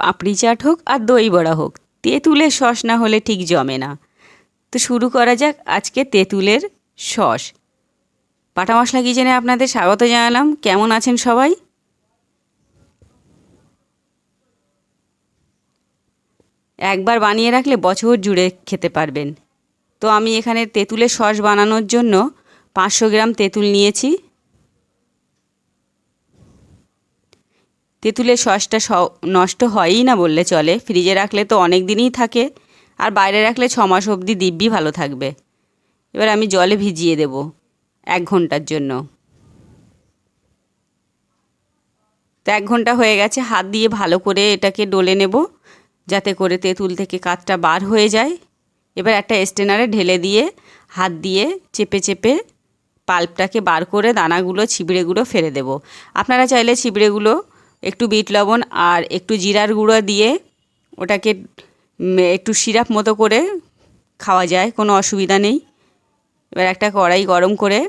পাপড়ি চাট হোক আর দই বড়া হোক, তেঁতুলের সস না হলে ঠিক জমে না। তো শুরু করা যাক আজকে তেঁতুলের সস। পাটা মশলা কিচেনে আপনাদের স্বাগত জানালাম। কেমন আছেন সবাই? একবার বানিয়ে রাখলে বছর জুড়ে খেতে পারবেন। তো আমি এখানে তেঁতুলের সস বানানোর জন্য পাঁচশো গ্রাম তেঁতুল নিয়েছি। তেঁতুলের সসটা নষ্ট হয়ই না বললে চলে। ফ্রিজে রাখলে তো অনেক দিনই থাকে। আর বাইরে রাখলে ছ মাস অবধি দিব্যি ভালো থাকবে। এবার আমি জলে ভিজিয়ে দেব এক ঘণ্টার জন্য। তো এক ঘণ্টা হয়ে গেছে, হাত দিয়ে ভালো করে এটাকে ডলে নেব, যাতে করে তেঁতুল থেকে কাতটা বার হয়ে যায়। এবার একটা স্টেনারে ঢেলে দিয়ে হাত দিয়ে চেপে চেপে পাল্পটাকে বার করে দানাগুলো, ছিবড়েগুলো ফেলে দেব। আপনারা চাইলে ছিবড়েগুলো একটু বিট লবণ আর একটু জিরার গুঁড়ো দিয়ে ওটাকে একটু সিরাপ মতো করে খাওয়া যায়, কোনো অসুবিধা নেই। এবার একটা কড়াই গরম করে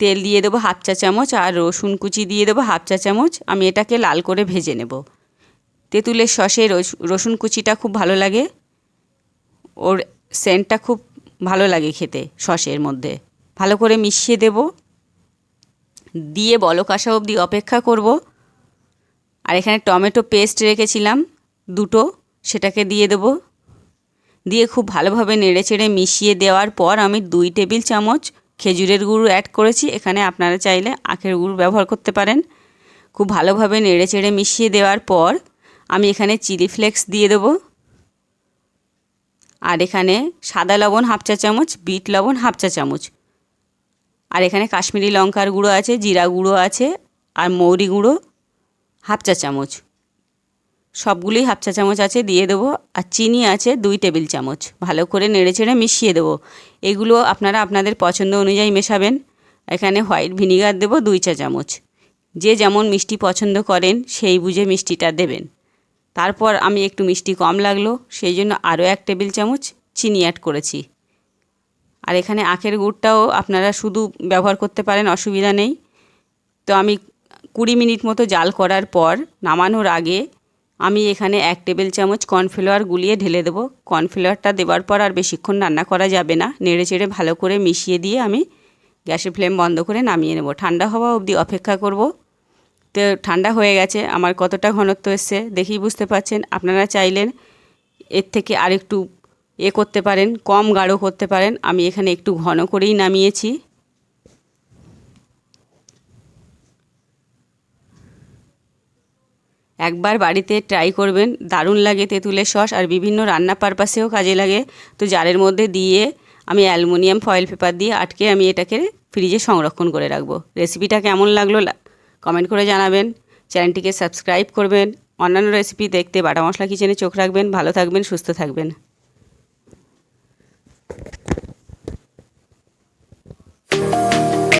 তেল দিয়ে দেবো হাফ চা চামচ আর রসুন কুচি দিয়ে দেবো হাফ চা চামচ। আমি এটাকে লাল করে ভেজে নেব। তেঁতুলের সসে রসুন কুচিটা খুব ভালো লাগে। ওর সেন্টটা খুব ভালো লাগে খেতে সসের মধ্যে। ভালো করে মিশিয়ে দেব। দিয়ে বলক আসা অবধি অপেক্ষা করব। আর এখানে টমেটো পেস্ট রেখেছিলাম, দুটো, সেটাকে দিয়ে দেব। দিয়ে খুব ভালোভাবে নেড়ে চেড়ে মিশিয়ে দেওয়ার পর আমি দুই টেবিল চামচ খেজুরের গুঁড়ো অ্যাড করেছি। এখানে আপনারা চাইলে আখের গুঁড়ো ব্যবহার করতে পারেন। খুব ভালোভাবে নেড়ে চেড়ে মিশিয়ে দেওয়ার পর আমি এখানে চিলি ফ্লেক্স দিয়ে দেবো। আর এখানে সাদা লবণ হাফ চা চামচ, বিট লবণ হাফ চা চামচ। আর এখানে কাশ্মীরি লঙ্কার গুঁড়ো আছে, জিরা গুঁড়ো আছে, আর মৌরি গুঁড়ো হাফ চা চামচ। সবগুলোই হাফ চা চামচ আছে, দিয়ে দেবো। আর চিনি আছে, দুই টেবিল চামচ। ভালো করে নেড়ে চেড়ে মিশিয়ে দেবো। এগুলো আপনারা আপনাদের পছন্দ অনুযায়ী মেশাবেন। এখানে হোয়াইট ভিনিগার দেবো, দুই চা চামচ। যে যেমন মিষ্টি পছন্দ করেন, সেই বুঝে মিষ্টিটা দেবেন। তারপর আমি একটু মিষ্টি কম লাগল, সেই জন্য আরও এক টেবিল চামচ চিনি অ্যাড করেছি। আর এখানে আখের গুড়টাও আপনারা শুধু ব্যবহার করতে পারেন, অসুবিধা নেই। তো আমি কুড়ি মিনিট মতো জাল করার পর নামানোর আগে আমি এখানে এক টেবিল চামচ কর্নফ্লাওয়ার গুলিয়ে ঢেলে দেবো। কর্নফ্লাওয়ারটা দেওয়ার পর আর বেশিক্ষণ রান্না করা যাবে না। নেড়ে চেড়ে ভালো করে মিশিয়ে দিয়ে আমি গ্যাসের ফ্লেম বন্ধ করে নামিয়ে নেব। ঠান্ডা হওয়া অবধি অপেক্ষা করব। তো ঠান্ডা হয়ে গেছে, আমার কতটা ঘনত্ব এসছে দেখেই বুঝতে পারছেন। আপনারা চাইলেন এর থেকে আরেকটু এ করতে পারেন, কম গাঢ় করতে পারেন। আমি এখানে একটু ঘন করেই নামিয়েছি। একবার বাড়িতে ট্রাই করবেন, দারুণ লাগে তেঁতুলের সস আর বিভিন্ন রান্না পারপাসেও কাজে লাগে। তো জারের মধ্যে দিয়ে আমি অ্যালুমিনিয়াম ফয়েল পেপার দিয়ে আটকে আমি এটাকে ফ্রিজে সংরক্ষণ করে রাখব। রেসিপিটা কেমন লাগল কমেন্ট করে জানাবেন। চ্যানেলটিকে সাবস্ক্রাইব করবেন। অন্যান্য রেসিপি দেখতে বাটা মশলা কিচেনে চোখ রাখবেন। ভালো থাকবেন, সুস্থ থাকবেন।